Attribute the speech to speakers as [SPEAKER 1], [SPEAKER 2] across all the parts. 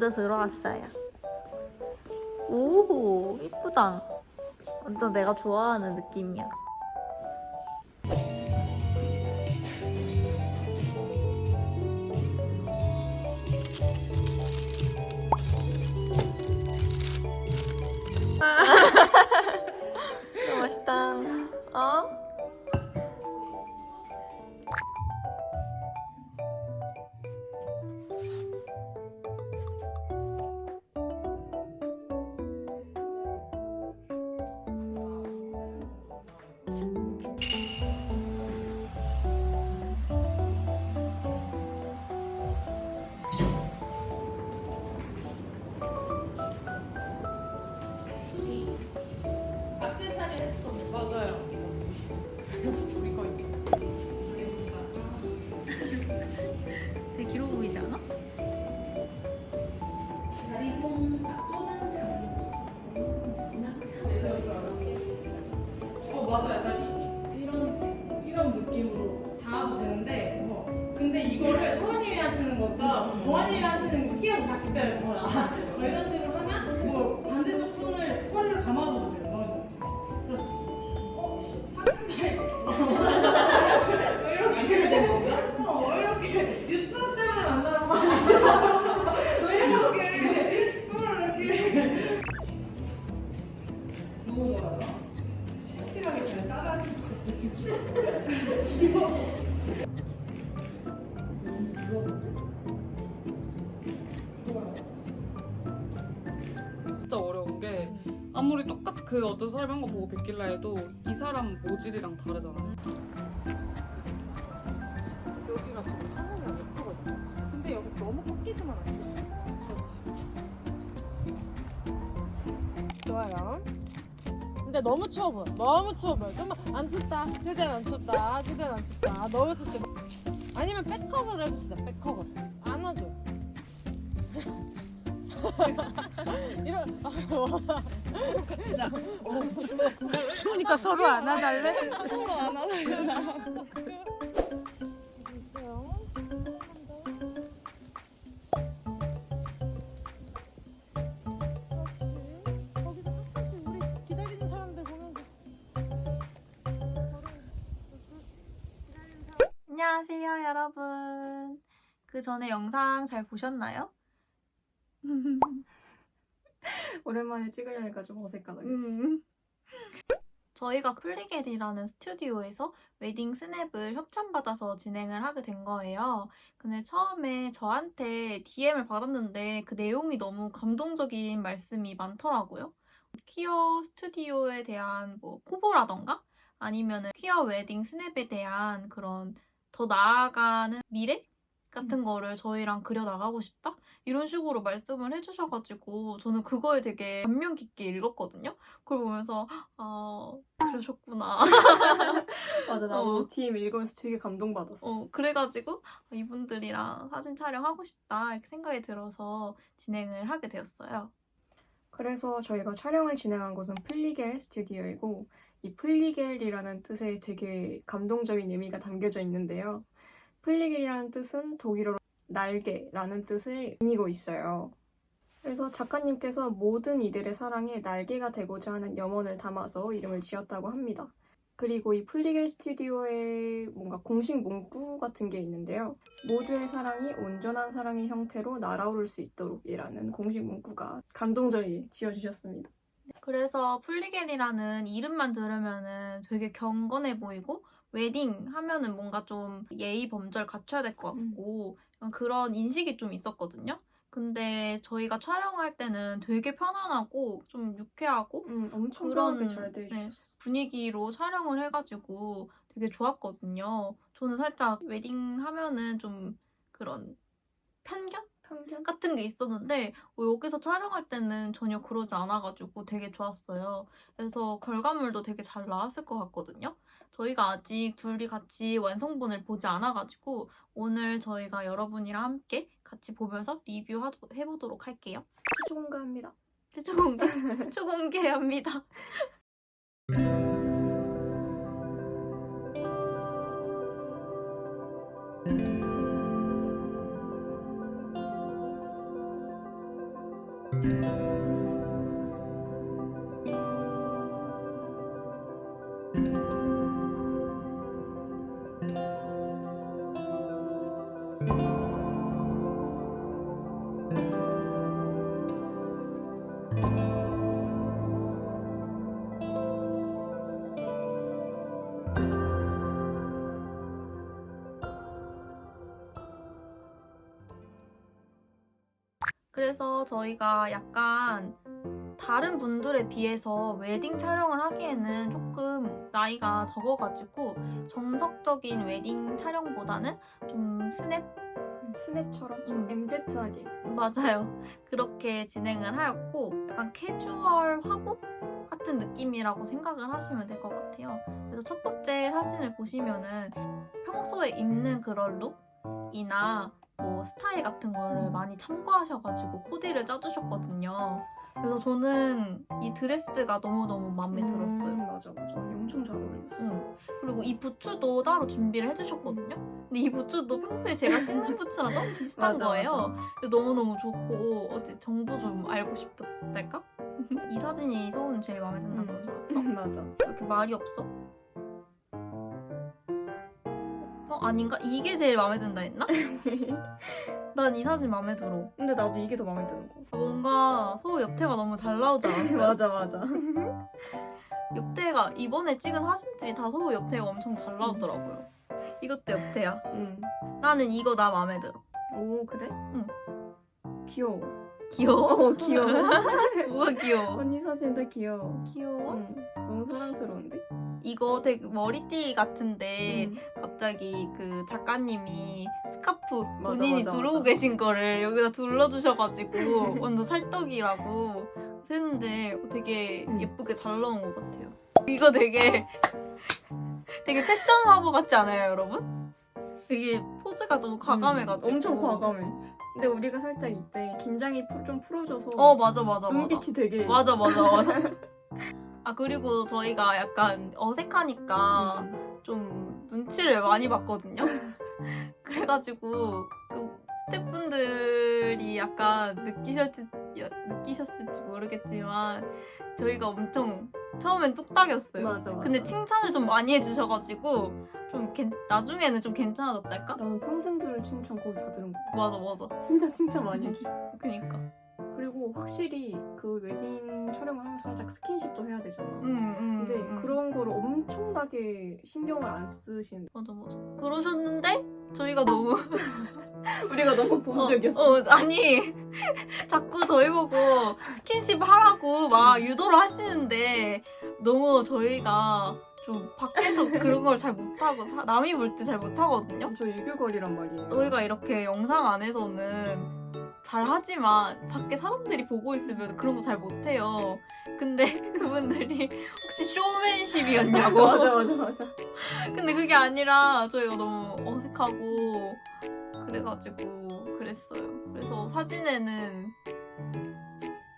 [SPEAKER 1] 먼저 들어왔어요. 오, 이쁘다. 완전 내가 좋아하는 느낌이야. 너무 맛있다. 어?
[SPEAKER 2] 한거 보고 베낄라 해도 이 사람 모질이랑 다르잖아.
[SPEAKER 3] 여기가 지금 상황이 안 예쁘거든. 근데 여기 너무 꺾이지만 안 돼. 그렇지. 좋아요. 근데 너무 추워 보여. 너무 추워 보여. 좀만 안 춥다. 최대한 안 춥다. 최대한 안 춥다. 너무 춥지. 아니면 백커버를 해주시다. 백커버. 이런.
[SPEAKER 1] 추우니까 서로?
[SPEAKER 3] 서로 가끔씩 우리 기다리는 사람들 보면서
[SPEAKER 1] 안녕하세요, 여러분. 그 전에 영상 잘 보셨나요?
[SPEAKER 4] 오랜만에 찍으려니까 좀 어색하다 그치?
[SPEAKER 1] 음. 저희가 플리겔이라는 스튜디오에서 웨딩 스냅을 협찬받아서 진행을 하게 된 거예요. 근데 처음에 저한테 DM을 받았는데 그 내용이 너무 감동적인 말씀이 많더라고요. 퀴어 스튜디오에 대한 뭐 포부라던가 아니면은 퀴어 웨딩 스냅에 대한 그런 더 나아가는 미래 같은 거를 저희랑 그려 나가고 싶다 이런 식으로 말씀을 해주셔가지고 저는 그거에 되게 감명 깊게 읽었거든요. 그걸 보면서 아 그러셨구나.
[SPEAKER 4] 맞아 나도
[SPEAKER 1] 어.
[SPEAKER 4] DM 읽으면서 되게 감동받았어
[SPEAKER 1] 어, 그래가지고 이분들이랑 사진 촬영하고 싶다 이렇게 생각이 들어서 진행을 하게 되었어요.
[SPEAKER 5] 그래서 저희가 촬영을 진행한 곳은 플리겔 스튜디오이고 이 플리겔이라는 뜻에 되게 감동적인 의미가 담겨져 있는데요. 플리겔이라는 뜻은 독일어로 날개라는 뜻을 지니고 있어요. 그래서 작가님께서 모든 이들의 사랑에 날개가 되고자 하는 염원을 담아서 이름을 지었다고 합니다. 그리고 이 플리겔 스튜디오에 뭔가 공식 문구 같은 게 있는데요. 모두의 사랑이 온전한 사랑의 형태로 날아오를 수 있도록이라는 공식 문구가 감동적이 지어주셨습니다.
[SPEAKER 1] 그래서 플리겔이라는 이름만 들으면은 되게 경건해 보이고 웨딩 하면은 뭔가 좀 예의 범절 갖춰야 될 것 같고 약간 그런 인식이 좀 있었거든요. 근데 저희가 촬영할 때는 되게 편안하고 좀 유쾌하고
[SPEAKER 5] 음, 엄청
[SPEAKER 1] 그런,
[SPEAKER 5] 잘
[SPEAKER 1] 네. 분위기로 촬영을 해가지고 되게 좋았거든요. 저는 살짝 웨딩 하면은 좀 그런 편견?
[SPEAKER 5] 편견?
[SPEAKER 1] 같은 게 있었는데 어, 여기서 촬영할 때는 전혀 그러지 않아가지고 되게 좋았어요. 그래서 결과물도 되게 잘 나왔을 것 같거든요. 저희가 아직 둘이 같이 완성본을 보지 않아가지고 오늘 저희가 여러분이랑 함께 같이 보면서 리뷰해보도록 할게요.
[SPEAKER 5] 추종가합니다.
[SPEAKER 1] 최초 공개, 최초 공개합니다. 그래서 저희가 약간 다른 분들에 비해서 웨딩 촬영을 하기에는 조금 나이가 적어가지고 정석적인 웨딩 촬영보다는 좀 스냅
[SPEAKER 5] 스냅처럼 좀
[SPEAKER 1] 음.
[SPEAKER 5] MZ하게.
[SPEAKER 1] 맞아요. 그렇게 진행을 하였고 약간 캐주얼 화보 같은 느낌이라고 생각을 하시면 될 것 같아요. 그래서 첫 번째 사진을 보시면은 평소에 입는 그런 룩이나 뭐 스타일 같은 거를 많이 참고하셔가지고 코디를 짜주셨거든요. 그래서 저는 이 드레스가 너무너무 마음에 들었어요.
[SPEAKER 5] 음, 맞아 맞아. 엄청 잘 어울렸어.
[SPEAKER 1] 응. 그리고 이 부츠도 따로 준비를 해주셨거든요. 근데 이 부츠도 평소에 제가 신는 부츠랑 너무 비슷한
[SPEAKER 5] 맞아,
[SPEAKER 1] 거예요. 그래서 너무너무 좋고 어제 정보 좀 알고 싶었달까? 이 사진이 서훈 제일 마음에 든다고
[SPEAKER 5] 음.
[SPEAKER 1] 그러지 않았어?
[SPEAKER 5] 맞아.
[SPEAKER 1] 왜 이렇게 말이 없어? 어 아닌가? 이게 제일 마음에 든다 했나? 난 이 사진 마음에 들어.
[SPEAKER 5] 근데 나도 이게 더 마음에 드는 거.
[SPEAKER 1] 뭔가 서우 옆태가 너무 잘 나오지 않았어요?
[SPEAKER 5] 맞아 맞아.
[SPEAKER 1] 옆태가 이번에 찍은 사진들이 다 서우 옆태가 엄청 잘 나오더라고요. 이것도 옆태야.
[SPEAKER 5] 응.
[SPEAKER 1] 나는 이거 나 마음에 들어.
[SPEAKER 5] 오 그래?
[SPEAKER 1] 응.
[SPEAKER 5] 귀여워.
[SPEAKER 1] 귀여워?
[SPEAKER 5] 어 귀여워.
[SPEAKER 1] 뭐가 귀여워?
[SPEAKER 5] 언니 사진도 귀여워.
[SPEAKER 1] 귀여워?
[SPEAKER 5] 응. 너무 사랑스러운데?
[SPEAKER 1] 이거 되게 머리띠 같은데
[SPEAKER 5] 응.
[SPEAKER 1] 갑자기 그 작가님이 스카프
[SPEAKER 5] 맞아,
[SPEAKER 1] 본인이
[SPEAKER 5] 맞아,
[SPEAKER 1] 두르고
[SPEAKER 5] 맞아.
[SPEAKER 1] 계신 거를 여기다 둘러주셔가지고 완전 찰떡이라고 했는데 되게
[SPEAKER 5] 응.
[SPEAKER 1] 예쁘게 잘 나온 것 같아요. 이거 되게 되게 패션 화보 같지 않아요, 여러분? 되게 포즈가 너무 과감해가지고
[SPEAKER 5] 음, 엄청 과감해. 근데 우리가 살짝 이때 긴장이 풀- 좀 풀어져서
[SPEAKER 1] 어 맞아 맞아 맞아.
[SPEAKER 5] 눈빛이 되게
[SPEAKER 1] 맞아 맞아 맞아. 아 그리고 저희가 약간 어색하니까
[SPEAKER 5] 음.
[SPEAKER 1] 좀 눈치를 많이 봤거든요. 그래가지고 그 스태프분들이 약간 느끼셨지 느끼셨을지 모르겠지만 저희가 엄청 처음엔 뚝딱이었어요.
[SPEAKER 5] 맞아 맞아.
[SPEAKER 1] 근데 칭찬을 좀 많이 해주셔가지고 좀 괜- 나중에는 좀 괜찮아졌달까?
[SPEAKER 5] 나는 평생 들을 칭찬 거기서 다 들은 거야.
[SPEAKER 1] 맞아 맞아.
[SPEAKER 5] 진짜 칭찬 많이 해주셨어.
[SPEAKER 1] 그니까.
[SPEAKER 5] 그리고 확실히 그 웨딩 촬영을 하면서 살짝 스킨십도 해야 되잖아.
[SPEAKER 1] 음, 음,
[SPEAKER 5] 근데
[SPEAKER 1] 음.
[SPEAKER 5] 그런 거를 엄청나게 신경을 안 쓰신.
[SPEAKER 1] 맞아 맞아. 그러셨는데 저희가 너무
[SPEAKER 5] 우리가 너무
[SPEAKER 1] 어, 어, 아니 자꾸 저희 보고 스킨십 하라고 막 유도를 하시는데 너무 저희가 좀 밖에서 그런 걸 잘 못하고 사- 남이 볼 때 잘 못하거든요.
[SPEAKER 5] 저 유교걸이란 말이에요.
[SPEAKER 1] 저희가 이렇게 영상 안에서는 잘 하지만 밖에 사람들이 보고 있으면 그런 거 잘 못해요. 근데 그분들이 혹시 쇼맨십이었냐고.
[SPEAKER 5] 맞아 맞아 맞아.
[SPEAKER 1] 근데 그게 아니라 저희가 너무 어색하고 그래가지고 그랬어요. 그래서 사진에는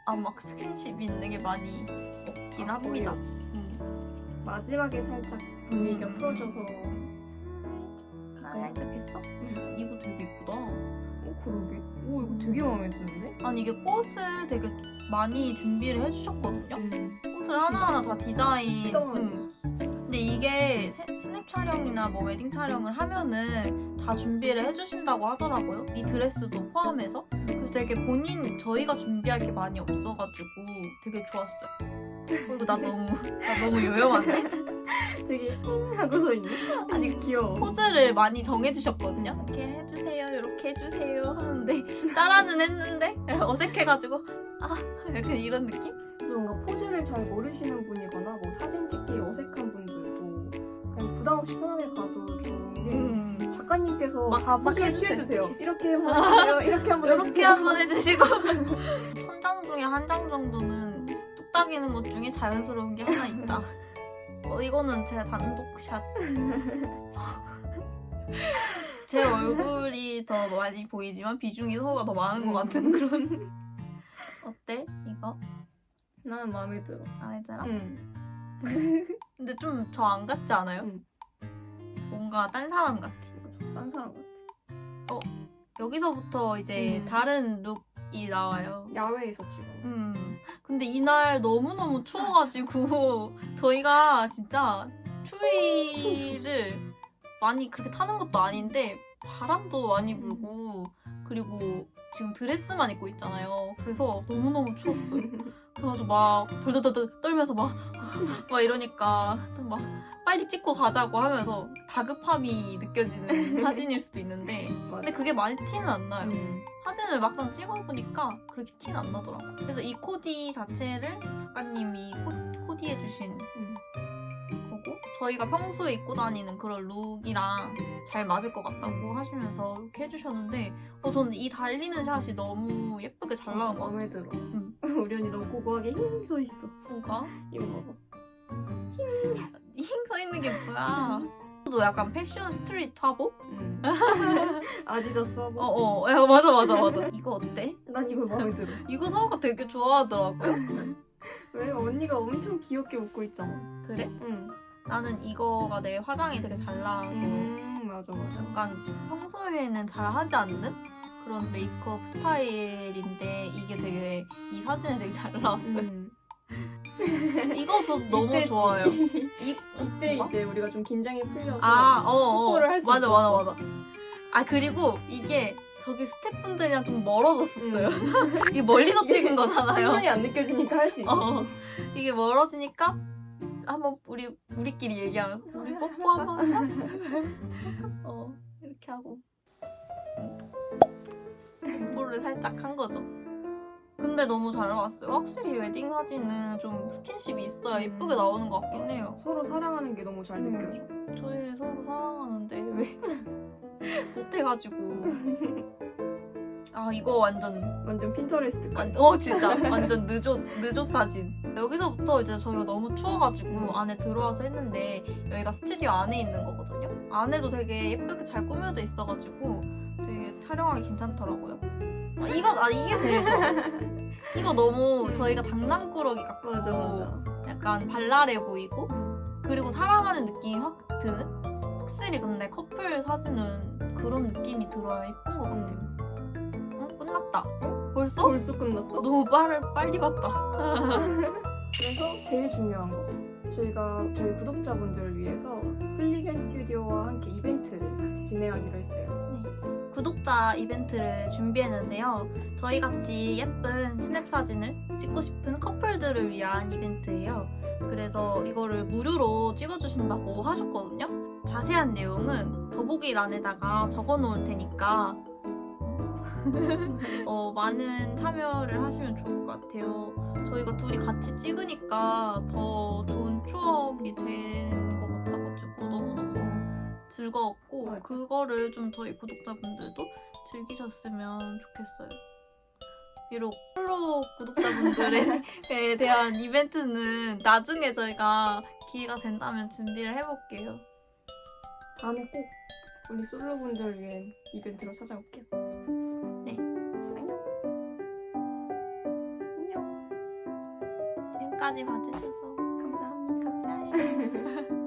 [SPEAKER 1] 아마 스킨십 있는 게 많이 없긴
[SPEAKER 5] 아,
[SPEAKER 1] 합니다.
[SPEAKER 5] 없어.
[SPEAKER 1] 음.
[SPEAKER 5] 마지막에 살짝 분위기가
[SPEAKER 1] 음.
[SPEAKER 5] 풀어져서.
[SPEAKER 1] 나 살짝 했어? 이거 되게 예쁘다.
[SPEAKER 5] 어 그러게. 오 이거 되게 마음에 드는데?
[SPEAKER 1] 아니 이게 꽃을 되게 많이 준비를 해주셨거든요.
[SPEAKER 5] 음.
[SPEAKER 1] 꽃을 하나하나 다 디자인.
[SPEAKER 5] 진짜 마음에
[SPEAKER 1] 음. 근데 이게 세- 스냅 촬영이나 뭐 웨딩 촬영을 하면은 다 준비를 해주신다고 하더라고요. 이 드레스도 포함해서. 그래서 되게 본인 저희가 준비할 게 많이 없어가지고 되게 좋았어요. 그리고 나 너무 나 너무 요염한데
[SPEAKER 5] 되게 잉 하고 서 있네.
[SPEAKER 1] 아니,
[SPEAKER 5] 귀여워.
[SPEAKER 1] 포즈를 많이 정해주셨거든요. 이렇게 해주세요, 이렇게 해주세요 하는데 따라는 했는데 어색해가지고 아 약간 이런 느낌?
[SPEAKER 5] 그래서 뭔가 포즈를 잘 모르시는 분이거나 뭐 사진 찍기 어색한 분들도 그냥 부담 없이 편하게 가도 좋은 게
[SPEAKER 1] 음.
[SPEAKER 5] 작가님께서
[SPEAKER 1] 막- 다막
[SPEAKER 5] 포즈를
[SPEAKER 1] 해주세요.
[SPEAKER 5] 취해주세요. 이렇게 한번 해주세요. 이렇게 한번
[SPEAKER 1] 이렇게. 한번 해주시고 천장 중에 한 장 정도는 뚝딱이는 것 중에 자연스러운 게 하나 있다. 어, 이거는 제 단독샷. 제 얼굴이 더 많이 보이지만 비중이 서가 더 많은 것 같은 그런. 어때? 이거
[SPEAKER 5] 나는 마음에 들어.
[SPEAKER 1] 마음에 들어?
[SPEAKER 5] 응.
[SPEAKER 1] 근데 좀 저 안 같지 않아요?
[SPEAKER 5] 응.
[SPEAKER 1] 뭔가 딴 사람 같아.
[SPEAKER 5] 맞아. 딴 사람 같아.
[SPEAKER 1] 여기서부터 이제
[SPEAKER 5] 음.
[SPEAKER 1] 다른 룩이 나와요.
[SPEAKER 5] 야외에서 찍어.
[SPEAKER 1] 음. 근데 이날 너무너무 추워가지고 저희가 진짜 추위를 많이 그렇게 타는 것도 아닌데 바람도 많이 불고 그리고 지금 드레스만 입고 있잖아요. 그래서 너무너무 추웠어요. 그래가지고 막 덜덜덜덜 떨면서 막, 막 이러니까 막 빨리 찍고 가자고 하면서 다급함이 느껴지는 사진일 수도 있는데 근데 그게 많이 티는 안 나요.
[SPEAKER 5] 음.
[SPEAKER 1] 사진을 막상 찍어보니까 그렇게 티는 안 나더라고. 그래서 이 코디 자체를 작가님이 코, 코디해주신
[SPEAKER 5] 음.
[SPEAKER 1] 저희가 평소에 입고 다니는 그런 룩이랑 잘 맞을 것 같다고 하시면서 이렇게 해주셨는데 어, 저는 이 달리는 샷이 너무 예쁘게 잘 나온 것.
[SPEAKER 5] 마음에 들어.
[SPEAKER 1] 응.
[SPEAKER 5] 우리 언니 너무 고고하게 힘써 있어.
[SPEAKER 1] 뭐가?
[SPEAKER 5] 이거 봐봐.
[SPEAKER 1] 힝서 있는 게 뭐야? 도 약간 패션 스트리트 화보?
[SPEAKER 5] 음. 아디다스 화보.
[SPEAKER 1] 어어 야 맞아 맞아 맞아 이거 어때?
[SPEAKER 5] 난 이거 마음에 들어.
[SPEAKER 1] 이거 서우가 되게 좋아하더라고요
[SPEAKER 5] 왜 언니가 엄청 귀엽게 웃고 있잖아.
[SPEAKER 1] 그래?
[SPEAKER 5] 응.
[SPEAKER 1] 나는 이거가 내 화장이 되게 잘 나와서
[SPEAKER 5] 음 맞아 맞아.
[SPEAKER 1] 약간 평소에는 잘 하지 않는 그런 메이크업 스타일인데 이게 되게 이 사진에 되게 잘 나왔어요.
[SPEAKER 5] 음.
[SPEAKER 1] 이거 저도 너무
[SPEAKER 5] 이때지.
[SPEAKER 1] 좋아요. 이
[SPEAKER 5] 이때
[SPEAKER 1] 뭐?
[SPEAKER 5] 이제 우리가 좀 긴장이 풀려서
[SPEAKER 1] 아, 어, 어.
[SPEAKER 5] 확보를 할수
[SPEAKER 1] 맞아, 맞아,
[SPEAKER 5] 있었어.
[SPEAKER 1] 맞아. 아 그리고 이게 저기 스태프분들이랑 좀 멀어졌었어요. 이게 멀리서 찍은 거잖아요.
[SPEAKER 5] 시간이 안 느껴지니까 할 수 있어.
[SPEAKER 1] 어, 이게 멀어지니까 한번 우리 우리끼리 얘기하면 우리 뽀뽀 한번? 어 이렇게 하고 뽀뽀를 살짝 한 거죠. 근데 너무 잘 나왔어요. 확실히 웨딩 사진은 좀 스킨십이 있어야 예쁘게 나오는 것 같긴 해요.
[SPEAKER 5] 서로 사랑하는 게 너무 잘
[SPEAKER 1] 음.
[SPEAKER 5] 느껴져.
[SPEAKER 1] 저희 서로 사랑하는데 왜 못해가지고 아 이거 완전
[SPEAKER 5] 완전 핀터레스트
[SPEAKER 1] 완, 어 진짜 완전 늦어 늦어 사진. 여기서부터 이제 저희가 너무 추워가지고 안에 들어와서 했는데 여기가 스튜디오 안에 있는 거거든요. 안에도 되게 예쁘게 잘 꾸며져 있어가지고 되게 촬영하기 괜찮더라고요. 아, 이거 아 이게 제일 좋아. 이거 너무 저희가 장난꾸러기 같고
[SPEAKER 5] 맞아 맞아.
[SPEAKER 1] 약간 발랄해 보이고 그리고 사랑하는 느낌이 확 드는. 확실히 근데 커플 사진은 그런 느낌이 들어야 예쁜 것 같아요. 어? 끝났다. 벌써?
[SPEAKER 5] 벌써 끝났어?
[SPEAKER 1] 너무 빨, 빨리 봤다.
[SPEAKER 5] 그래서 제일 중요한 거 저희가 저희 구독자분들을 위해서 플리겔 스튜디오와 함께 이벤트를 같이 진행하기로 했어요.
[SPEAKER 1] 구독자 이벤트를 준비했는데요. 저희 같이 예쁜 스냅 사진을 찍고 싶은 커플들을 위한 이벤트예요. 그래서 이거를 무료로 찍어주신다고 하셨거든요. 자세한 내용은 더보기란에다가 적어 놓을 테니까 어, 많은 참여를 하시면 좋을 것 같아요. 저희가 둘이 같이 찍으니까 더 좋은 추억이 된 것 같아가지고 너무너무 즐거웠고
[SPEAKER 5] 맞아.
[SPEAKER 1] 그거를 좀 저희 구독자분들도 즐기셨으면 좋겠어요. 비록 홀로 구독자분들에 대한 이벤트는 나중에 저희가 기회가 된다면 준비를 해볼게요.
[SPEAKER 5] 다음에 꼭 우리 솔로분들을 위한 이벤트로 찾아올게요.
[SPEAKER 1] 끝까지 봐주셔서 감사합니다. 감사해요.